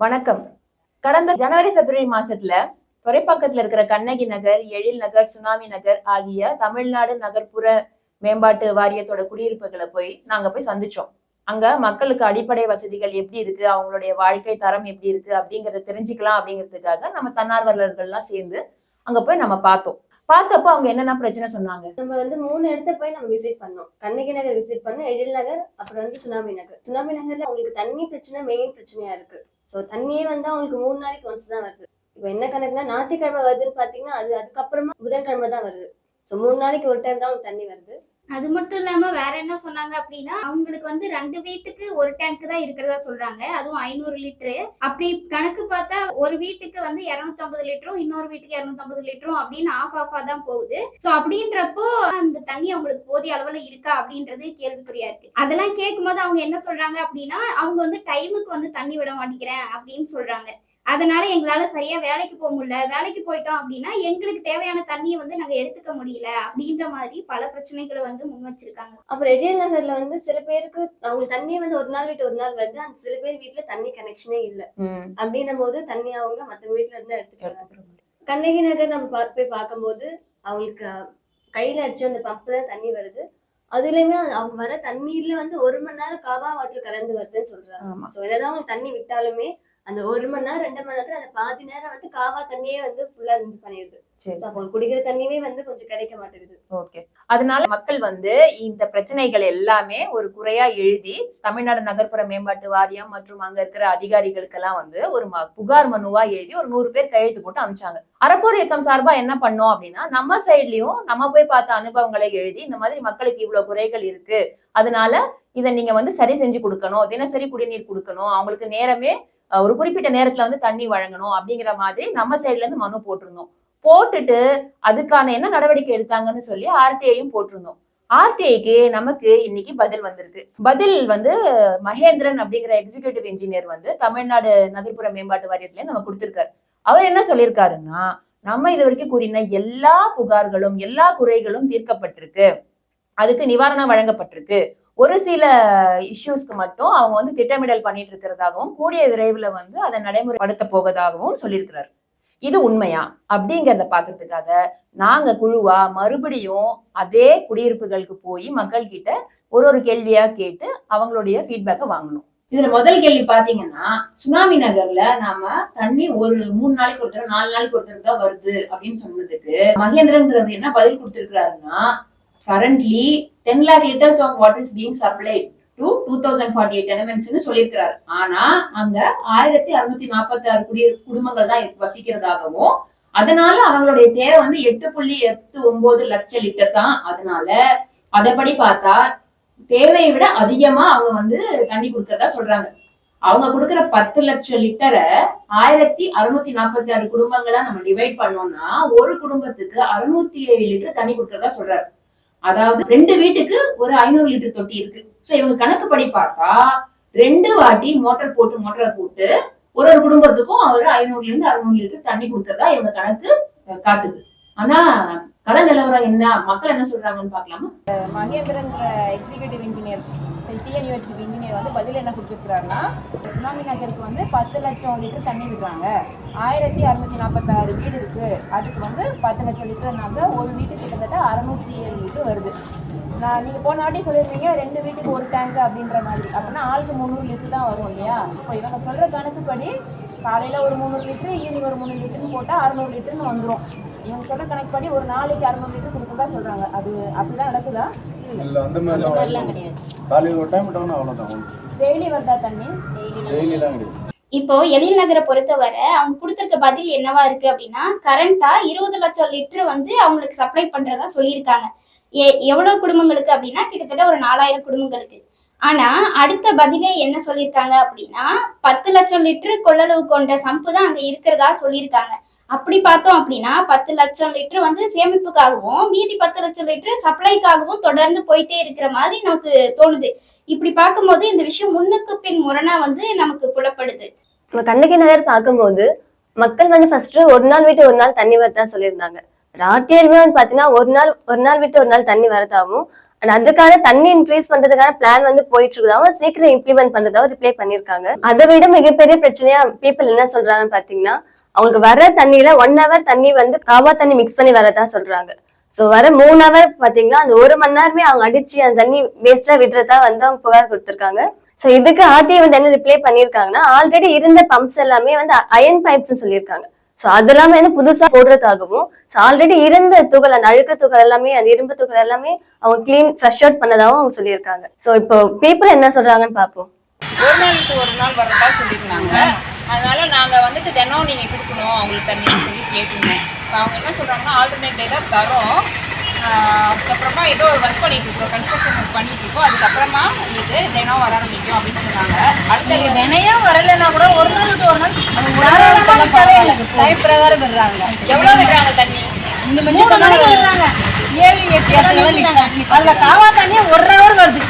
வணக்கம். கடந்த ஜனவரி பிப்ரவரி மாசத்துல துறைப்பாக்கத்துல இருக்கிற கண்ணகி நகர் எழில் நகர் சுனாமி நகர் ஆகிய தமிழ்நாடு நகர்ப்புற மேம்பாட்டு வாரியத்தோட குடியிருப்புகளை போய் நாங்க போய் சந்திச்சோம். அங்க மக்களுக்கு அடிப்படை வசதிகள் எப்படி இருக்கு அவங்களுடைய வாழ்க்கை தரம் எப்படி இருக்கு அப்படிங்கறத தெரிஞ்சுக்கலாம் அப்படிங்கிறதுக்காக நம்ம தன்னார்வலர்கள்லாம் சேர்ந்து அங்க போய் நம்ம பார்த்தோம். பார்த்தப்போ அவங்க என்னென்ன பிரச்சனை சொன்னாங்க? நம்ம வந்து மூணு இடத்த போய் நம்ம விசிட் பண்ணோம். கண்ணகி நகர் விசிட் பண்ணோம் எழில் நகர் அப்புறம் வந்து சுனாமி நகர். சுனாமி நகர்ல அவங்களுக்கு தண்ணி பிரச்சனை மெயின் பிரச்சனையா இருக்கு. ஸோ தண்ணியே வந்து அவங்களுக்கு மூணு நாளைக்கு ஒன்ஸ் தான் வருது. இப்போ என்ன கணக்குனா ஞாயிற்றுக்கிழமை வருதுன்னு பாத்தீங்கன்னா அது அதுக்கப்புறமா புதன்கிழமை தான் வருது. ஸோ மூணு நாளைக்கு ஒரு டைம் தான் அவங்களுக்கு தண்ணி வருது. அது மட்டும் இல்லாம வேற என்ன சொன்னாங்க அப்படின்னா அவங்களுக்கு வந்து ரெண்டு வீட்டுக்கு ஒரு டேங்க் தான் இருக்கிறதா சொல்றாங்க. அதுவும் ஐநூறு லிட்டரு அப்படி கணக்கு பார்த்தா ஒரு வீட்டுக்கு வந்து 250 லிட்டரும் இன்னொரு வீட்டுக்கு 250 லிட்டரும் அப்படின்னு ஆஃப் ஆஃபா தான் போகுது. சோ அப்படின்றப்போ அந்த தண்ணி அவங்களுக்கு போதிய அளவுல இருக்கா அப்படின்றது கேள்விக்குறியா இருக்கு. அதெல்லாம் கேட்கும்போது அவங்க என்ன சொல்றாங்க அப்படின்னா அவங்க வந்து டைமுக்கு வந்து தண்ணி விட மாட்டேங்கிறேன் அப்படின்னு சொல்றாங்க. அதனால எங்களால சரியா வேலைக்கு போக முடியல. வேலைக்கு போயிட்டோம் அப்படின்னா எங்களுக்கு தேவையான தண்ணியை வந்து நாங்க எடுத்துக்க முடியல அப்படின்ற மாதிரி பல பிரச்சனைகளை வந்து முன் வச்சிருக்காங்க. அப்புறம் எழில் நகர்ல வந்து சில பேருக்கு அவங்களுக்கு தண்ணியே வந்து ஒரு நாள் விட்டு ஒரு நாள் வருது. அந்த சில பேர் வீட்டுல தண்ணி கனெக்ஷனே இல்ல. அப்படின்னும் போது தண்ணி அவங்க மத்த வீட்டுல இருந்து எடுத்துக்கிறாங்க கண்ணகி நகர் நம்ம போய் பார்க்கும்போது அவங்களுக்கு கையில அடிச்சு அந்த பம்ப் தான் தண்ணி வருது. அதுலயுமே அது அவங்க வர தண்ணீர்ல வந்து ஒரு மணி நேரம் காவா வாட்டர் கலந்து வருதுன்னு சொல்றாங்க. ஆமா. சோ அவங்க தண்ணி விட்டாலுமே அந்த ஒரு மணி நேரம் ரெண்டு மணி நேரத்துல அந்த பாதி நேரம் வந்து காவா தண்ணியே வந்து ஃபுல்லா இருந்து பண்ணிடுது குடிக்கிற தண்ணியுமே வந்து கொஞ்சம் கிடைக்க மாட்டேங்குது. ஓகே அதனால மக்கள் வந்து இந்த பிரச்சனைகள் எல்லாமே ஒரு குறையா எழுதி தமிழ்நாடு நகர்ப்புற மேம்பாட்டு வாரியம் மற்றும் அங்க இருக்கிற அதிகாரிகளுக்கெல்லாம் வந்து ஒரு புகார் மனுவா எழுதி ஒரு நூறு பேர் கையெழுத்து போட்டு அனுப்பிச்சாங்க. அறப்போர் இயக்கம் சார்பா என்ன பண்ணோம் அப்படின்னா நம்ம சைட்லயும் நம்ம போய் பார்த்த அனுபவங்களை எழுதி இந்த மாதிரி மக்களுக்கு இவ்வளவு குறைகள் இருக்கு. அதனால இதை நீங்க வந்து சரி செஞ்சு கொடுக்கணும் தினசரி குடிநீர் கொடுக்கணும் அவங்களுக்கு நேரமே ஒரு குறிப்பிட்ட நேரத்துல வந்து தண்ணி வழங்கணும் அப்படிங்கிற மாதிரி நம்ம சைட்ல இருந்து மனு போட்டிருந்தோம். போட்டுட்டு அதுக்கான என்ன நடவடிக்கை எடுத்தாங்கன்னு சொல்லி ஆர்டிஐயும் போட்டிருந்தோம். ஆர்டிஐக்கு நமக்கு இன்னைக்கு பதில் வந்திருக்கு. பதில் வந்து மகேந்திரன் அப்படிங்கிற எக்ஸிகியூட்டிவ் இன்ஜினியர் வந்து தமிழ்நாடு நகர்ப்புற மேம்பாட்டு வாரியத்துல நம்ம கொடுத்திருக்காரு. அவர் என்ன சொல்லியிருக்காருன்னா நம்ம இது வரைக்கும் கூறின எல்லா புகார்களும் எல்லா குறைகளும் தீர்க்கப்பட்டிருக்கு. அதுக்கு நிவாரணம் வழங்கப்பட்டிருக்கு. ஒரு சில இஷ்யூஸ்க்கு மட்டும் அவங்க வந்து திட்டமிடல் பண்ணிட்டு இருக்கிறதாகவும் கூடிய விரைவில் வந்து அதை நடைமுறைப்படுத்த போவதாகவும் சொல்லியிருக்கிறார். இது உண்மையா? அப்படிங்கிறத பாக்குறதுக்காக நாங்க குழுவா மறுபடியும் அதே குடியிருப்புகளுக்கு போய் மக்கள் கிட்ட ஒரு ஒரு கேள்வியா கேட்டு அவங்களுடைய ஃபீட்பேக்கை வாங்கணும். இதுல முதல் கேள்வி பாத்தீங்கன்னா சுனாமி நகர்ல நாம தண்ணி ஒரு மூணு நாளைக்கு ஒருத்தர் நாலு நாளைக்கு ஒருத்தர் வருது அப்படின்னு சொன்னதுக்கு மகேந்திரங்கிறது என்ன பதில் கொடுத்திருக்கிறாருன்னா currently ten lakh litres of water is being supplied to two thousand forty eight எலமெண்ட்ஸ்னு சொல்லியிருக்கிறார். ஆனா அங்க ஆயிரத்தி அறுநூத்தி நாற்பத்தி ஆறு குடியிரு குடும்பங்கள் தான் வசிக்கிறதாகவும் அதனால அவங்களுடைய தேவை வந்து எட்டு புள்ளி எட்டு ஒன்பது லட்சம் லிட்டர் தான். அதனால அதப்படி பார்த்தா தேவையை விட அதிகமா அவங்க வந்து தண்ணி கொடுக்கறதா சொல்றாங்க. அவங்க கொடுக்குற பத்து லட்சம் லிட்டரை ஆயிரத்தி அறுநூத்தி நாற்பத்தி ஆறு குடும்பங்களா நம்ம டிவைட் பண்ணோம்னா ஒரு குடும்பத்துக்கு அறுநூத்தி ஏழு லிட்டர் தண்ணி கொடுக்கறதா சொல்றாரு. அதாவது ரெண்டு வீட்டுக்கு ஒரு ஐநூறு லிட்டர் தொட்டி இருக்கு. சோ இவங்க கணக்கு படி பார்த்தா ரெண்டு வாட்டி மோட்டர் போட்டு மோட்டார் போட்டு ஒரு ஒரு குடும்பத்துக்கும் ஒரு ஐநூறுல இருந்து அறுநூறு லிட்டர் தண்ணி கொடுக்கறதா இவங்க கணக்கு காட்டுது. ஆனா கள நிலவரம் என்ன? மக்கள் என்ன சொல்றாங்கன்னு பார்க்கலாமா? மகேந்திரன்ற எக்ஸிகியூட்டிவ் இன்ஜினியர் டிஎன்யூஎஸ்டிவ் இன்ஜினியர் வந்து பதில் என்ன கொடுத்துருக்காருன்னா சுனாமி நகருக்கு வந்து பத்து லட்சம் லிட்டர் தண்ணி விடுறாங்க. ஆயிரத்தி அறுநூத்தி நாற்பத்தாறு வீடு இருக்கு. அதுக்கு வந்து பத்து லட்சம் லிட்டர்னாக்க ஒரு வீட்டு கிட்டத்தட்ட அறுநூத்தி ஏழு லிட்டர் வருது. நான் நீங்க போன வாட்டி சொல்லியிருந்தீங்க ரெண்டு வீட்டுக்கு ஒரு டேங்க் அப்படின்ற மாதிரி. அப்படின்னா ஆளுக்கு முந்நூறு லிட்டர் தான் வரும் இல்லையா? இப்போ இவங்க சொல்ற கணக்குப்படி காலையில ஒரு முந்நூறு லிட்டரு ஈவினிங் ஒரு முந்நூறு லிட்டர்னு போட்டா அறுநூறு லிட்டர்னு வந்துரும். இவங்க சொல்ற கணக்குப்படி ஒரு நாளைக்கு அறுநூறு லிட்டர் கொடுக்கறதா சொல்றாங்க. அது அப்படிதான் நடக்குதா? இல்ல அந்த மாதிரி. கிடையாது. காலையில ஒரு டைம் அவ்வளவுதான். டெய்லி வருதா தண்ணி? டெய்லி எல்லாம் கிடையாது. இப்போ எழில் நகரை பொறுத்தவரை அவங்க கொடுத்திருக்க பதில் என்னவா இருக்கு அப்படின்னா கரண்டா இருபது லட்சம் லிட்டர் வந்து அவங்களுக்கு சப்ளை பண்றதா சொல்லியிருக்காங்க. எ- எவ்வளவு குடும்பங்களுக்கு அப்படின்னா கிட்டத்தட்ட ஒரு நாலாயிரம் குடும்பங்களுக்கு. ஆனா அடுத்த பதிலே என்ன சொல்லியிருக்காங்க அப்படின்னா பத்து லட்சம் லிட்டர் கொள்ளளவு கொண்ட சம்பு தான் அங்க இருக்கிறதா சொல்லியிருக்காங்க. அப்படி பார்த்தோம் அப்படின்னா பத்து லட்சம் லிட்டர் வந்து சேமிப்புக்காகவும் மீதி பத்து லட்சம் லிட்டர் சப்ளைக்காகவும் தொடர்ந்து போயிட்டே இருக்கிற மாதிரி நமக்கு தோணுது. இப்படி பார்க்கும்போது இந்த விஷயம் முன்னுக்கு பின் முரணா வந்து நமக்கு புலப்படுது. நம்ம கண்ணகி நகர் பார்க்கும்போது மக்கள் வந்து ஃபர்ஸ்ட் ஒரு நாள் விட்டு ஒரு நாள் தண்ணி வரதா சொல்லியிருந்தாங்க. ராட்டியலுமே வந்து பாத்தீங்கன்னா ஒரு நாள் ஒரு நாள் விட்டு ஒரு நாள் தண்ணி வரதாகவும் அண்ட் அதுக்கான தண்ணி இன்க்ரீஸ் பண்றதுக்கான பிளான் வந்து போயிட்டு இருக்கதாவும் சீக்கிரம் இம்ப்ளிமெண்ட் பண்றதாவும் ரிப்ளை பண்ணிருக்காங்க அதை விட மிகப்பெரிய பிரச்சனையா பீப்புள் என்ன சொல்றாங்கன்னு பாத்தீங்கன்னா அவங்களுக்கு வர தண்ணியில ஒன் ஹவர் தண்ணி வந்து காவா தண்ணி மிக்ஸ் பண்ணி வரதா சொல்றாங்க. சோ வர மூணு ஹவர் பாத்தீங்கன்னா அந்த ஒரு மணி நேரமே அவங்க அடிச்சு அந்த தண்ணி வேஸ்டா விடுறதா வந்து அவங்க புகார் கொடுத்துருக்காங்க. சோ இதுக்கு ஆர்டிஐ வந்து என்ன ரிப்ளை பண்ணிருக்காங்கன்னா ஆல்ரெடி இருந்த பம்ப்ஸ் எல்லாமே வந்து அயன் பைப்ஸ் சொல்லியிருக்காங்க. சோ எல்லாமே வந்து புதுசா போடுறதுக்காகவும் ஸோ ஆல்ரெடி இருந்த துகள் அந்த அழுக்க துகள் எல்லாமே அந்த இரும்பு துகள் எல்லாமே அவங்க கிளீன் ஃப்ரெஷ் அவுட் பண்ணதாகவும் அவங்க சொல்லியிருக்காங்க. சோ இப்போ பீப்புள் என்ன சொல்றாங்கன்னு பார்ப்போம் ஒரு நாளுக்கு ஒரு நாள் வரதா சொல்லியிருந்தாங்க. அதனால நாங்க வந்துட்டு தினம் நீங்க கொடுக்கணும் அவங்களுக்கு தண்ணின்னு சொல்லி கேட்டிருந்தோம் இப்போ அவங்க என்ன சொல்றாங்கன்னா ஆல்டர்னேட் டே தான் தரோம். அதுக்கப்புறமா ஏதோ ஒரு ஒர்க் பண்ணிட்டு இருக்கோம் கன்ஸ்ட்ரக்ஷன் ஒர்க் பண்ணிட்டு இருக்கோம். அதுக்கப்புறமா உங்களுக்கு தினம் வர ஆரம்பிக்கும் அப்படின்னு சொன்னாங்க. அடுத்த தினையும் வரலைன்னா கூட ஒரு நாளுக்கு ஒரு நாள் டைம் பிரகாரம் விடுறாங்க எவ்வளோ விடுறாங்க தண்ணி? மூணு நாளைக்கு விடுறாங்க ஏழு எட்டு அதுல காவா தண்ணி ஒரு ஹவர் வருது.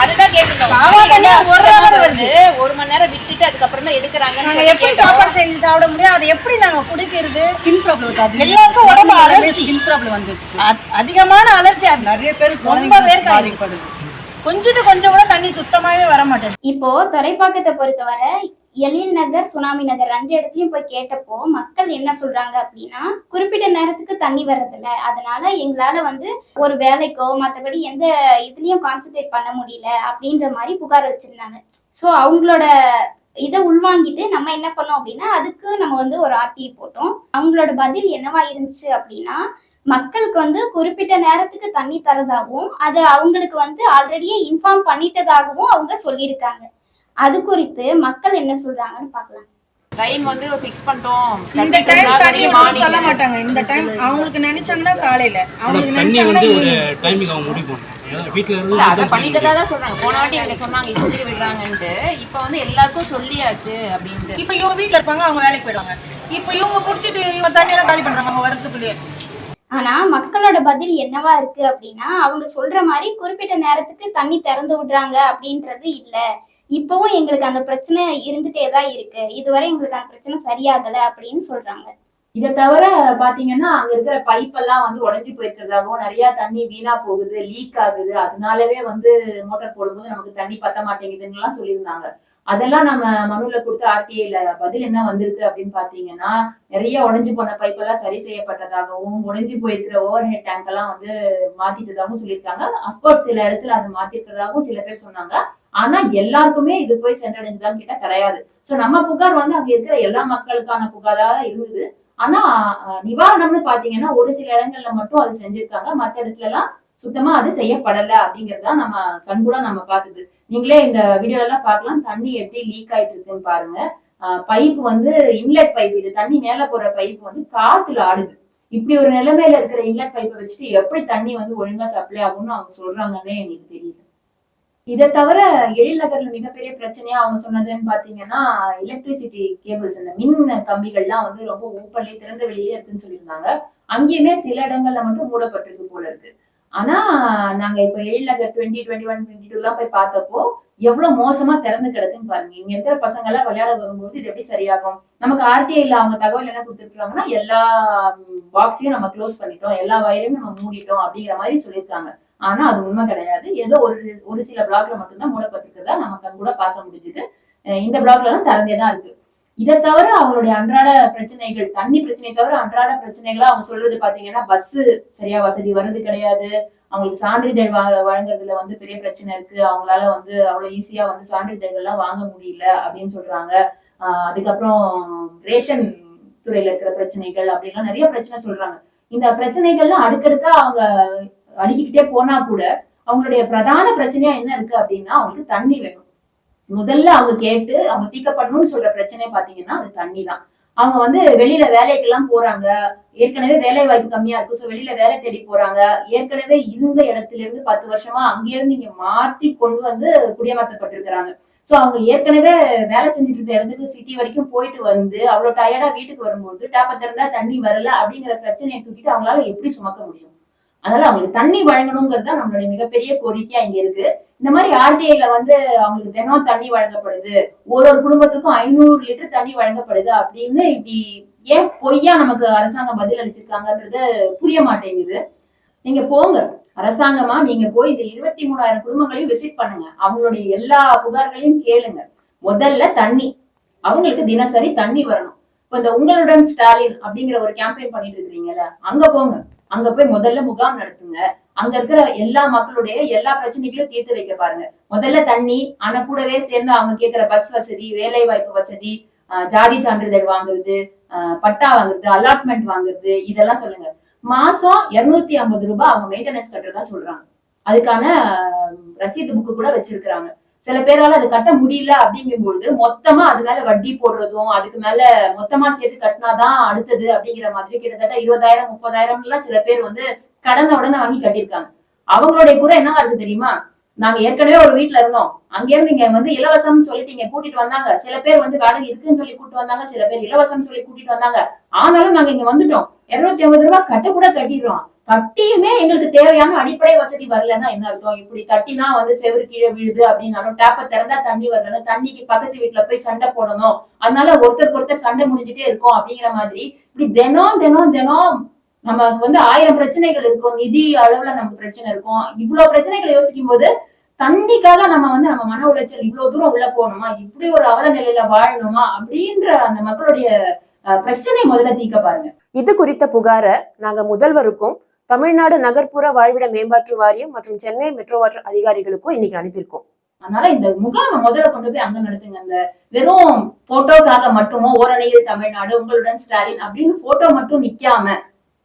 அதுதான் தண்ணி ஒரு மணி நேரம் விட்டுட்டு அதுக்கப்புறம் தான் எடுக்கிறாங்க நாங்க எப்படி சாப்பாடு செஞ்சு சாப்பிட முடியும்? அதை எப்படி நாங்க குடிக்கிறது? ஸ்கின் ப்ராப்ளம் எல்லாருக்கும் உடம்பு அலர்ஜி ஸ்கின் ப்ராப்ளம் வந்து அதிகமான அலர்ஜி நிறைய பேர் ரொம்ப பேர் பாதிக்கப்படுது. கொஞ்சம் கூட தண்ணி சுத்தமாவே வர மாட்டேங்குது. இப்போ துறைப்பாக்கத்தை பொறுத்தவரை எழில் நகர் சுனாமி நகர் ரெண்டு இடத்துலயும் போய் கேட்டப்போ மக்கள் என்ன சொல்றாங்க அப்படின்னா குறிப்பிட்ட நேரத்துக்கு தண்ணி வர்றதில்ல. அதனால எங்களால வந்து ஒரு வேலைக்கோ மற்றபடி எந்த இதுலயும் கான்சென்ட்ரேட் பண்ண முடியல அப்படின்ற மாதிரி புகார் வச்சிருந்தாங்க ஸோ அவங்களோட இதை உள்வாங்கிட்டு நம்ம என்ன பண்ணோம் அப்படின்னா அதுக்கு நம்ம வந்து ஒரு ஆர்டிஐ போட்டோம். அவங்களோட பதில் என்னவா இருந்துச்சு அப்படின்னா மக்களுக்கு வந்து குறிப்பிட்ட நேரத்துக்கு தண்ணி தரதாகவும் அது அவங்களுக்கு வந்து ஆல்ரெடியே இன்ஃபார்ம் பண்ணிட்டதாகவும் அவங்க சொல்லியிருக்காங்க. அது குறித்து மக்கள் என்ன சொல்றாங்கன்னு பார்க்கலாம். டைம் வந்து ஃபிக்ஸ் பண்ணிட்டோம். இந்த டைம் தண்ணி விடணும்னு சொல்ல மாட்டாங்க. இந்த டைம் அவங்களுக்கு நினைச்சாங்கன்னா காலையில. அவங்களுக்கு நினைச்சாங்கன்னா. டைமிங் அவங்க முடிவு வீட்டுல அதை பண்ணிட்டதா தான் சொல்றாங்க. போன வாட்டி இவங்க சொன்னாங்க இப்போதைக்கு விடுறாங்கன்ட்டு. இப்போ வந்து எல்லாருக்கும் சொல்லியாச்சு அப்படின்ட்டு. இப்ப இவங்க வீட்ல இருப்பாங்க அவங்க வேலைக்கு போயிடுவாங்க. இப்ப இவங்க புடிச்சிட்டு இவங்க தண்ணி எல்லாம் காலி பண்றாங்க அவங்க வரதுக்குள்ளேயே ஆனா மக்களோட பதில் என்னவா இருக்கு அப்படின்னா அவங்க சொல்ற மாதிரி குறிப்பிட்ட நேரத்துக்கு தண்ணி திறந்து விடுறாங்க அப்படின்றது இல்ல. இப்பவும் எங்களுக்கு அந்த பிரச்சனை இருந்துட்டே தான் இருக்கு. இதுவரை எங்களுக்கு அந்த பிரச்சனை சரியாகல அப்படின்னு சொல்றாங்க. இதை தவிர பாத்தீங்கன்னா அங்க இருக்கிற பைப் எல்லாம் வந்து உடஞ்சி போயிருக்கிறதாகவும் நிறைய தண்ணி வீணா போகுது லீக் ஆகுது. அதனாலவே வந்து மோட்டார் போடும்போது நமக்கு தண்ணி பத்த மாட்டேங்குதுன்னு எல்லாம் சொல்லியிருந்தாங்க. அதெல்லாம் நம்ம மனுல கொடுத்து ஆர்டிஐல பதில் என்ன வந்திருக்கு அப்படின்னு பாத்தீங்கன்னா நிறைய உடஞ்சு போன பைப் எல்லாம் சரி செய்யப்பட்டதாகவும் உடஞ்சு போயிருக்கிற ஓவர் ஹெட் டேங்க் எல்லாம் வந்து மாத்திட்டதாகவும் சொல்லியிருக்காங்க. அப்கோர்ஸ் சில இடத்துல அதை மாத்திருக்கிறதாகவும் சில பேர் சொன்னாங்க. ஆனா எல்லாருக்குமே இது போய் சென்றடைஞ்சுதான் கிட்ட கிடையாது. சோ நம்ம புகார் வந்து அங்க இருக்கிற எல்லா மக்களுக்கான புகாரா இருந்தது. ஆனா நிவாரணம்னு பாத்தீங்கன்னா ஒரு சில இடங்கள்ல மட்டும் அது செஞ்சிருக்காங்க. மத்த இடத்துல எல்லாம் சுத்தமா அது செய்யப்படல அப்படிங்கறத நம்ம கண்கூட நம்ம பாக்குது. நீங்களே இந்த வீடியோல எல்லாம் பாக்கலாம். தண்ணி எப்படி லீக் ஆயிட்டு இருக்குன்னு பாருங்க. பைப் வந்து இன்லெட் பைப் இது தண்ணி மேல போற பைப் வந்து காத்துல ஆடுது. இப்படி ஒரு நிலைமையில இருக்கிற இன்லெட் பைப்பை வச்சுட்டு எப்படி தண்ணி வந்து ஒழுங்கா சப்ளை ஆகும்னு அவங்க சொல்றாங்கன்னே எங்களுக்கு தெரியல. இதை தவிர எழில் மிகப்பெரிய பிரச்சனையா அவங்க சொன்னதுன்னு பாத்தீங்கன்னா எலக்ட்ரிசிட்டி கேபிள்ஸ் அந்த மின் கம்பிகள்லாம் வந்து ரொம்ப ஓப்பன்லயே திறந்த வெளியே இருக்குன்னு சொல்லியிருந்தாங்க. அங்கேயுமே சில இடங்கள்ல மட்டும் மூடப்பட்டிருக்கு போல இருக்கு. ஆனா நாங்க இப்ப Ezhil Nagar twenty twenty one twenty two எல்லாம் போய் பார்த்தப்போ எவ்வளவு மோசமா திறந்து கிடக்குன்னு பாருங்க. இங்க இருக்கிற பசங்க எல்லாம் விளையாட வரும்போது இது எப்படி சரியாகும்? நமக்கு ஆர்டிஐல அவங்க தகவல் என்ன கொடுத்துருக்காங்கன்னா எல்லா பாக்ஸையும் நம்ம க்ளோஸ் பண்ணிட்டோம். எல்லா வயரையும் நம்ம மூடிட்டோம் அப்படிங்கிற மாதிரி சொல்லியிருக்காங்க. ஆனா அது உண்மை கிடையாது. ஏதோ ஒரு ஒரு சில பிளாக்ல மட்டும்தான் மூடப்பட்டிருக்கிறதா நமக்கு அது கூட பார்க்க முடிஞ்சுது. இந்த பிளாக்ல தான் திறந்தே தான் இருக்கு. இதை தவிர அவங்களுடைய அன்றாட பிரச்சனைகள் தண்ணி பிரச்சனை தவிர அன்றாட பிரச்சனைகளா அவங்க சொல்றது பாத்தீங்கன்னா பஸ் சரியா வசதி வருது கிடையாது. அவங்களுக்கு சான்றிதழ் வா- வழங்குறதுல வந்து பெரிய பிரச்சனை இருக்கு. அவங்களால வந்து அவ்வளவு ஈஸியா வந்து சான்றிதழ்கள்லாம் வாங்க முடியல அப்படின்னு சொல்றாங்க. ஆஹ் அதுக்கப்புறம் ரேஷன் துறையில இருக்கிற பிரச்சனைகள் அப்படின்லாம் நிறைய பிரச்சனை சொல்றாங்க. இந்த பிரச்சனைகள்லாம் அடுக்கடுக்கா அவங்க அடுக்கிக்கிட்டே போனா கூட அவங்களுடைய பிரதான பிரச்சனையா என்ன இருக்கு அப்படின்னா அவங்களுக்கு தண்ணி வேணும். முதல்ல அவங்க கேட்டு அவங்க தீக்கப்படணும்னு சொல்ற பிரச்சனை பாத்தீங்கன்னா அது தண்ணி தான் அவங்க வந்து வெளியில வேலைக்கெல்லாம் போறாங்க. ஏற்கனவே வேலை வாய்ப்பு கம்மியா இருக்கு ஸோ வெளியில வேலை தேடி போறாங்க. ஏற்கனவே இருந்த இடத்துல இருந்து பத்து வருஷமா அங்கிருந்து இங்க மாத்தி கொண்டு வந்து குடியமர்த்தப்பட்டிருக்கிறாங்க. ஸோ அவங்க ஏற்கனவே வேலை செஞ்சுட்டு இருந்த இடத்துக்கு சிட்டி வரைக்கும் போயிட்டு வந்து அவ்வளோ டயர்டா வீட்டுக்கு வரும்போது டேப்ப திறந்தா தண்ணி வரல அப்படிங்கிற பிரச்சனையை தூக்கிட்டு அவங்களால எப்படி சுமக்க முடியும்? அதனால அவங்களுக்கு தண்ணி வழங்கணுங்கிறது தான் நம்மளுடைய மிகப்பெரிய கோரிக்கையா இங்க இருக்கு. இந்த மாதிரி ஆர்டிஐல வந்து அவங்களுக்கு தினம் தண்ணி வழங்கப்படுது. ஒரு ஒரு குடும்பத்துக்கும் ஐநூறு லிட்டர் தண்ணி வழங்கப்படுது அப்படின்னு இப்படி ஏன் பொய்யா நமக்கு அரசாங்கம் பதில் அளிச்சிருக்காங்கன்றது புரிய மாட்டேங்குது. நீங்க போங்க. அரசாங்கமா நீங்க போய் இந்த இருபத்தி மூணாயிரம் குடும்பங்களையும் விசிட் பண்ணுங்க. அவங்களுடைய எல்லா புகார்களையும் கேளுங்க. முதல்ல தண்ணி. அவங்களுக்கு தினசரி தண்ணி வரணும். இப்ப இந்த உங்களுடன் ஸ்டாலின் அப்படிங்கிற ஒரு கேம்பெயின் பண்ணிட்டு இருக்கீங்கல்ல அங்க போங்க. அங்க போய் முதல்ல முகாம் நடத்துங்க. அங்க இருக்கிற எல்லா மக்களுடைய எல்லா பிரச்சனைகளையும் தீர்த்து வைக்க பாருங்க. முதல்ல தண்ணி ஆனா கூடவே சேர்ந்து அவங்க கேட்கிற பஸ் வசதி வேலை வாய்ப்பு வசதி ஜாதி சான்றிதழ் வாங்குறது ஆஹ் பட்டா வாங்குறது அலாட்மெண்ட் வாங்குறது இதெல்லாம் சொல்லுங்க. மாசம் இருநூத்தி ஐம்பது ரூபாய் அவங்க மெயின்டெனன்ஸ் கட்டுறதா சொல்றாங்க. அதுக்கான ரசீது புக்கு கூட வச்சிருக்கிறாங்க. சில பேரால அது கட்ட முடியல அப்படிங்கும்பொழுது மொத்தமா அது மேல வட்டி போடுறதும் அதுக்கு மேல மொத்தமா சேர்த்து கட்டினாதான் அடுத்தது அப்படிங்கிற மாதிரி கிட்டத்தட்ட இருபதாயிரம் முப்பதாயிரம் எல்லாம் சில பேர் வந்து கடந்த உடனே வாங்கி கட்டியிருக்காங்க. அவங்களுடைய கூட என்னவா இருக்கு தெரியுமா? நாங்க ஏற்கனவே ஒரு வீட்டுல இருந்தோம். அங்க இருந்து இங்க வந்து இலவசம்னு சொல்லிட்டு இங்க கூட்டிட்டு வந்தாங்க. சில பேர் வந்து வாடகை இருக்குன்னு சொல்லி கூட்டிட்டு வந்தாங்க சில பேர் இலவசம் சொல்லி கூட்டிட்டு வந்தாங்க. ஆனாலும் நாங்க இங்க வந்துட்டோம். இருநூத்தி ஐம்பது ரூபாய் கட்ட கூட கட்டிடுறோம். கட்டியுமே எங்களுக்கு தேவையான அடிப்படை வசதி வரலன்னா என்ன அர்த்தம்? இப்படி கட்டினா வந்து செவரு கீழே விழுது அப்படின்னாலும் டேப்ப திறந்தா தண்ணி வரலன்னு தண்ணிக்கு பக்கத்து வீட்டுல போய் சண்டை போடணும். அதனால ஒருத்தருக்கு ஒருத்தர் சண்டை முடிஞ்சுட்டே இருக்கும் அப்படிங்கிற மாதிரி இப்படி தினம் தினம் தினம் நமக்கு வந்து ஆயிரம் பிரச்சனைகள் இருக்கும். நிதி அளவுல நமக்கு பிரச்சனை இருக்கும். இவ்வளவு பிரச்சனைகளை யோசிக்கும் போது தண்ணிக்காக நம்ம வந்து நம்ம மன உளைச்சல் இவ்வளவு தூரம் உள்ள போகணுமா? இப்படி ஒரு அவல நிலையில வாழணுமா? அப்படின்ற அந்த மக்களுடைய அஹ், பிரச்சனை முதல்ல தீக்க பாருங்க. இது குறித்த புகாரை நாங்க முதல்வருக்கும் தமிழ்நாடு நகர்ப்புற வாழ்விட மேம்பாட்டு வாரியம் மற்றும் சென்னை மெட்ரோ வாட்டர் அதிகாரிகளுக்கும் இன்னைக்கு அனுப்பியிருக்கோம். அதனால இந்த முகாமை முதல்ல கொண்டு போய் அங்க நடத்துங்க. அந்த வெறும் போட்டோக்காக மட்டுமோ ஓரணியில் தமிழ்நாடு உங்களுடன் ஸ்டாலின் அப்படின்னு போட்டோ மட்டும் நிக்காம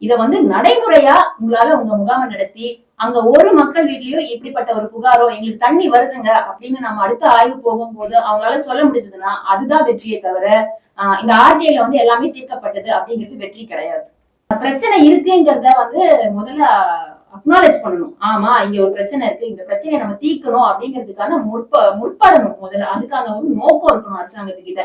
இத வந்து நடைமுறையா உங்களால உங்க முகாமை நடத்தி அங்க ஒரு மக்கள் வீட்லயோ இப்படிப்பட்ட ஒரு புகாரோ எங்களுக்கு தண்ணி வருதுங்க அப்படின்னு நம்ம அடுத்த ஆய்வு போகும்போது அவங்களால சொல்ல முடிஞ்சதுன்னா அதுதான் வெற்றியை தவிர ஆஹ் இந்த ஆர்டிஐல வந்து எல்லாமே தீர்க்கப்பட்டது அப்படிங்கிறது வெற்றி கிடையாது. பிரச்சனை இருக்குங்கிறத வந்து முதல்ல அக்னாலேஜ் பண்ணணும். ஆமா இங்க ஒரு பிரச்சனை இருக்கு. இந்த பிரச்சனையை நம்ம தீர்க்கணும் அப்படிங்கிறதுக்கான முற்ப முற்படணும். முதல்ல அதுக்கான ஒரு நோக்கம் இருக்கணும் அரசாங்கத்துக்கிட்ட.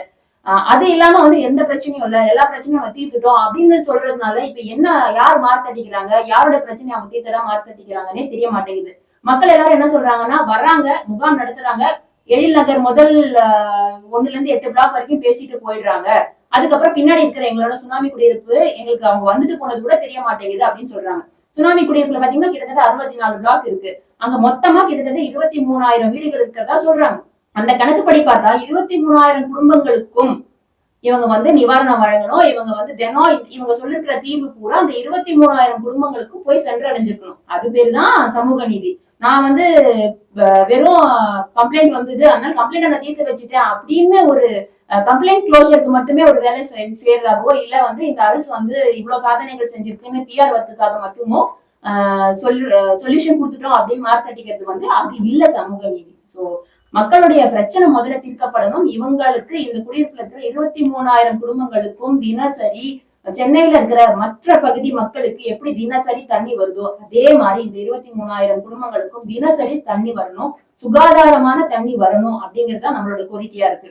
ஆஹ் அது இல்லாம வந்து எந்த பிரச்சனையும் இல்ல. எல்லா பிரச்சனையும் அவங்க தீர்த்துட்டோம் அப்படின்னு சொல்றதுனால இப்ப என்ன யார் மார்த்தட்டிக்கிறாங்க யாரோட பிரச்சனை அவங்க தீர்த்ததான் மார்த்தட்டிக்கிறாங்கன்னே தெரிய மாட்டேங்குது. மக்கள் எல்லாரும் என்ன சொல்றாங்கன்னா வர்றாங்க முகாம் நடத்துறாங்க. எழில் நகர் முதல் ஒண்ணுல இருந்து எட்டு பிளாக் வரைக்கும் பேசிட்டு போயிடுறாங்க. அதுக்கப்புறம் பின்னாடி இருக்கிற எங்களோட சுனாமி குடியிருப்பு எங்களுக்கு அவங்க வந்துட்டு போனது கூட தெரிய மாட்டேங்குது அப்படின்னு சொல்றாங்க. சுனாமி குடியிருப்புல பாத்தீங்கன்னா கிட்டத்தட்ட அறுபத்தி நாலு பிளாக் இருக்கு. அங்க மொத்தமா கிட்டத்தட்ட இருபத்தி மூணாயிரம் வீடுகள் இருக்கிறதா சொல்றாங்க. அந்த கணக்குப்படி பார்த்தா இருபத்தி மூணாயிரம் குடும்பங்களுக்கும் இவங்க வந்து நிவாரணம் வழங்கணும். இவங்க வந்து தினம் இவங்க சொல்லிருக்கிற தீர்வு பூரா அந்த இருபத்தி மூணாயிரம் குடும்பங்களுக்கும் போய் சென்றடைஞ்சிருக்கணும். அது பேர் தான் சமூக நீதி. நான் வந்து வெறும் கம்ப்ளைண்ட் வந்தது. அதனால கம்ப்ளைண்ட் நான் தீர்த்து வச்சுட்டேன் அப்படின்னு ஒரு கம்ப்ளைண்ட் க்ளோஷருக்கு மட்டுமே ஒரு வேலை செய்- செய்யறதாகவோ இல்ல வந்து இந்த அரசு வந்து இவ்வளவு சாதனைகள் செஞ்சிருக்குன்னு பிஆர் ஒர்க்குக்காக மட்டுமோ சொல்யூஷன் கொடுத்துட்டோம் அப்படின்னு மார்க்கட்டிக்கிறது வந்து அது இல்ல சமூக நீதி. சோ மக்களுடைய பிரச்சனை முதல்ல தீர்க்கப்படணும். இவங்களுக்கு இந்த குடியிருப்புல இருக்கிற இருபத்தி மூணாயிரம் குடும்பங்களுக்கும் தினசரி சென்னையில இருக்கிற மற்ற பகுதி மக்களுக்கு எப்படி தினசரி தண்ணி வருதோ அதே மாதிரி இந்த இருபத்தி மூணாயிரம் குடும்பங்களுக்கும் தினசரி தண்ணி வரணும். சுகாதாரமான தண்ணி வரணும் அப்படிங்கிறது தான் நம்மளோட கோரிக்கையா இருக்கு.